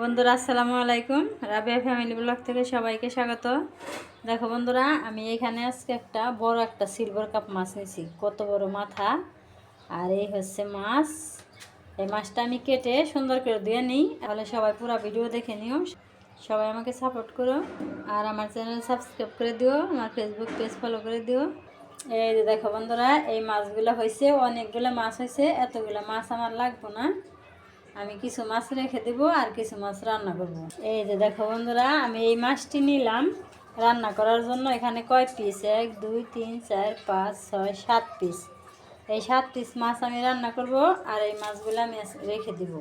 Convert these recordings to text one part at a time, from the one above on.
বন্ধুরা, আসসালামু আলাইকুম। রাবিয়া ফ্যামিলি ব্লগ থেকে সবাইকে স্বাগত। দেখো বন্ধুরা, আমি এখানে আজকে একটা বড় একটা সিলভার কাপ মাছ নিয়েছি। কত বড় মাথা। আর এই হচ্ছে মাছ। এই মাছটা আমি কেটে সুন্দর করে ধুয়ে নিই। তাহলে সবাই পুরো ভিডিও দেখে নিও। সবাই আমাকে সাপোর্ট করো। আর আমার চ্যানেল সাবস্ক্রাইব করে দিও। আমার ফেসবুক পেজ ফলো করে দিও। এই যে দেখো বন্ধুরা, এই মাছগুলো হয়েছে, অনেকগুলো মাছ হয়েছে। এতগুলো মাছ আমার লাগবো না। আমি কিছু মাছ রেখে দেব আর কিছু মাছ রান্না করব। এই যে দেখো বন্ধুরা, আমি এই মাছটি নিলাম। রান্না করার জন্য এখানে কয় পিস এক, দুই, তিন, চার, পাঁচ, ছয়, সাত পিস এই সাত পিস মাছ আমি রান্না করব আর এই মাছগুলো আমি রেখে দেব।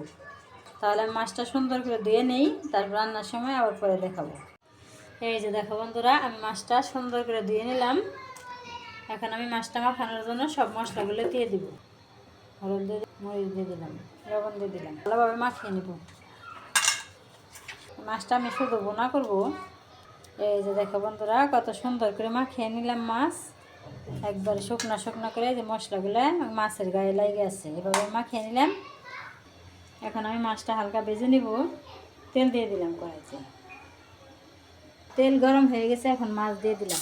তাহলে মাছটা সুন্দর করে ধুয়ে নেই, তারপর রান্নার সময় আবার পরে দেখাবো। এই যে দেখো বন্ধুরা, আমি মাছটা সুন্দর করে ধুয়ে নিলাম। এখন আমি মাছটা মাখানোর জন্য সব মশলাগুলো দিয়ে দিব। হলুদ মরিচ দিয়ে দিলাম, লবণ দিয়ে দিলাম। ভালোভাবে মাখিয়ে নেব। মাছটা আমি শুধু বোনা করব। এই যে দেখো বন্ধুরা, কত সুন্দর করে মাখিয়ে নিলাম মাছ। একবার শুকনা শুকনো করে যে মশলাগুলো মাছের গায়ে লাগে আছে, এভাবে মাখিয়ে নিলাম। এখন আমি মাছটা হালকা বেজে নিব। তেল দিয়ে দিলাম কড়াইতে। তেল গরম হয়ে গেছে, এখন মাছ দিয়ে দিলাম।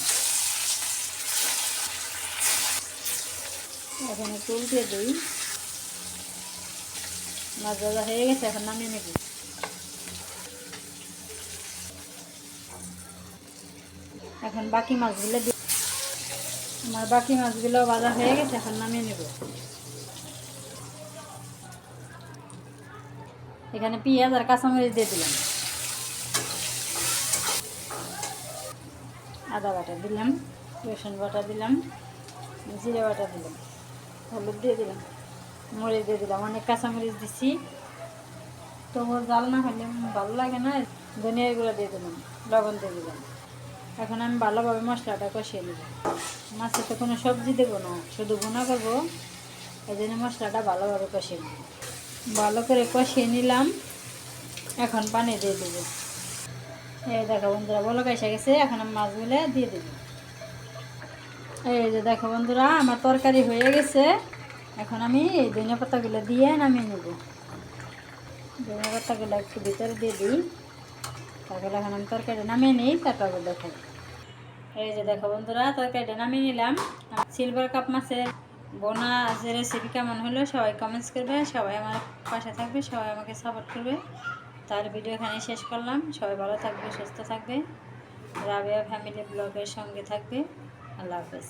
এখন একটু উল্টে দিই। মাছ ভাজা হয়ে গেছে, এখন নামিয়ে নেব। এখন বাকি মাছগুলো আমার বাকি মাছগুলো ভাজা হয়ে গেছে, এখন নামিয়ে নেব। এখানে পেঁয়াজ আর কাঁচামরিচ দিয়ে দিলাম। আদা বাটা দিলাম, রসুন বাটা দিলাম, জিরে বাটা দিলাম, হলুদ দিয়ে দিলাম। মরিচ দিয়ে দিলাম। অনেক কাঁচামরিচ দিছি। তবু জাল না হলে ভালো লাগে না। ধনিয়া গুঁড়ো দিয়ে দিলাম, লবণ দিয়ে দিলাম। এখন আমি ভালোভাবে মশলাটা কষিয়ে নেব। মাছে তো কোনো সবজি দেবো না, শুধু ভুনা করব। এই জন্য মশলাটা ভালোভাবে কষিয়ে নেব। ভালো করে কষিয়ে নিলাম। এখন পানি দিয়ে দেবো। এই দেখো বন্ধুরা বলো এসে গেছে। এখন আমি মাছগুলো দিয়ে দেবো। এই যে দেখো বন্ধুরা, আমার তরকারি হয়ে গেছে। এখন আমি এই ধনিয়া পাতাগুলো দিয়ে নামিয়ে নেব। ধনিয়া পাতাগুলো একটু ভিতরে দিয়ে দিই। তারপরে এখন আমি তরকারিটা নামিয়ে নিই, তারপর দেখো এই যে দেখো বন্ধুরা, তরকারিটা নামিয়ে নিলাম। সিলভার কাপ মাছের বোনা যে রেসিপি কেমন হলো সবাই কমেন্টস করবে, সবাই আমার পাশে থাকবে, সবাই আমাকে সাপোর্ট করবে। তার ভিডিও এখানে শেষ করলাম। সবাই ভালো থাকবে, সুস্থ থাকবে। রাবেয়া ফ্যামিলি ব্লগের সঙ্গে থাকবে। আল্লাহ হাফেজ।